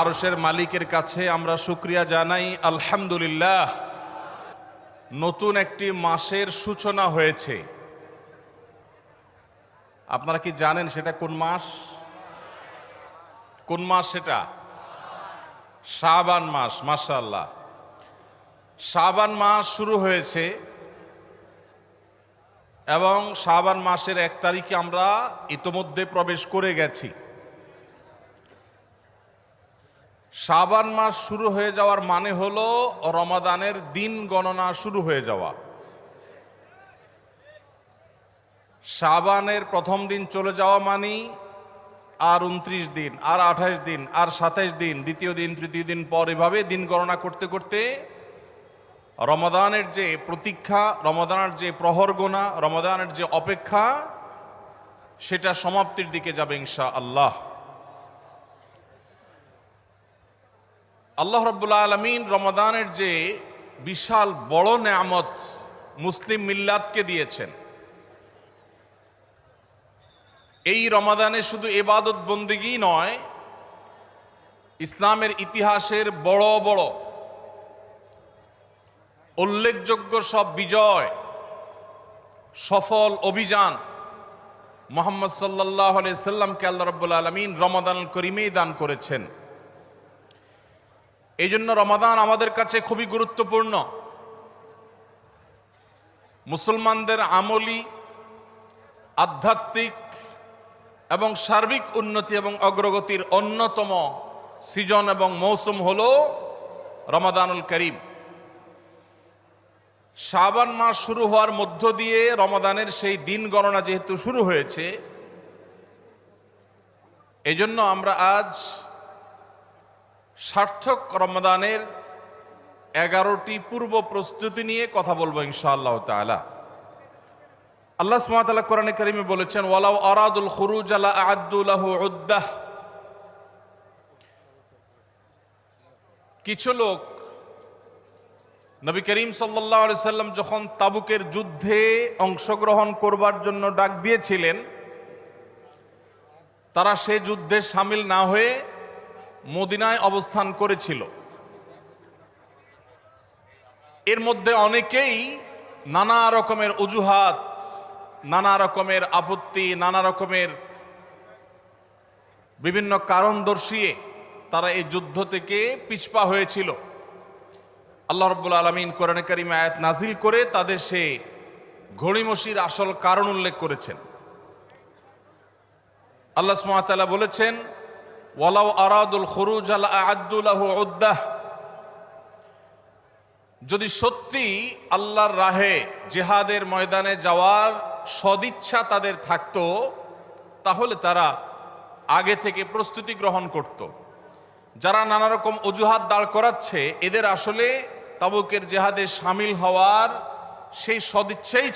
আরশের মালিকের কাছে আমরা শুক্রিয়া জানাই, আলহামদুলিল্লাহ। নতুন একটি মাসের সূচনা হয়েছে। আপনারা কি জানেন সেটা কোন মাস? কোন মাস সেটা? শাবান মাস, মাশাআল্লাহ। শাবান মাস শুরু হয়েছে এবং শাবান মাসের এক তারিখে আমরা ইতোমধ্যে প্রবেশ করে গেছি। শাবান মাস শুরু হয়ে যাওয়ার মানে হলো রমাদানের দিন গণনা শুরু হয়ে যাওয়া। শাবানের প্রথম দিন চলে যাওয়া মানে আর উনত্রিশ দিন, আর আঠাশ দিন, আর সাতাইশ দিন, দ্বিতীয় দিন, তৃতীয় দিন পর এভাবে দিন গণনা করতে করতে রমাদানের যে প্রতীক্ষা, রমাদানের যে প্রহর গোনা রমাদানের যে অপেক্ষা, সেটা সমাপ্তির দিকে যাবে ইনশা আল্লাহ আল্লাহ রব্বুল্লা আলমিন রমাদানের যে বিশাল বড় নেয়ামত মুসলিম মিল্লাতকে দিয়েছেন। এই রমাদানে শুধু এবাদত বন্দিগি নয়, ইসলামের ইতিহাসের বড় বড় উল্লেখযোগ্য সব বিজয়, সফল অভিযান মোহাম্মদ সাল্লাহ সাল্লামকে আল্লাহ রব্বুল আলমিন রমাদান করিমেই দান করেছেন। এই জন্য রমাদান আমাদের কাছে খুবই গুরুত্বপূর্ণ। মুসলমানদের আমলি, আধ্যাত্মিক এবং সার্বিক উন্নতি এবং অগ্রগতির অন্যতম সিজন এবং মৌসুম হল রমাদানুল করিম। শাবান মাস শুরু হওয়ার মধ্য দিয়ে রমাদানের সেই দিন গণনা যেহেতু শুরু হয়েছে, এজন্য আমরা আজ সার্থক রমাদানের এগারোটি পূর্ব প্রস্তুতি নিয়ে কথা বলব ইনশাআল্লাহ তাআলা। আল্লাহ সুবহানাহু কোরআনে কারিমে বলেছেন, ওয়ালাউ আরাদুল খুরুজ আলা আ'আদ্দুলাহু উদ্দাহ। কিছু লোক নবী করিম আলাইহি সাল্লাম যখন তাবুকের যুদ্ধে অংশগ্রহণ করবার জন্য ডাক দিয়েছিলেন, তারা সে যুদ্ধে সামিল না হয়ে মদিনায় অবস্থান করেছিল। এর মধ্যে অনেকেই নানা রকমের অজুহাত, নানা রকমের আপত্তি, নানা রকমের বিভিন্ন কারণ দর্শিয়ে তারা এই যুদ্ধ থেকে পিছপা হয়েছিল। আল্লাহ রব্বুল আলমিন কোরআন করিম আয়াত নাজিল করে তাদের সে ঘড়িমসির আসল কারণ উল্লেখ করেছেন। আল্লাহ সুমাতালা বলেছেন আরাদুল যদি সত্যি আল্লাহর রাহে জেহাদের ময়দানে যাওয়ার সদিচ্ছা তাদের থাকতো, তাহলে তারা আগে থেকে প্রস্তুতি গ্রহণ করত। যারা নানা রকম অজুহাত দাঁড় করাচ্ছে, এদের আসলে তাবুকের জেহাদে সামিল হওয়ার সেই সদিচ্ছাই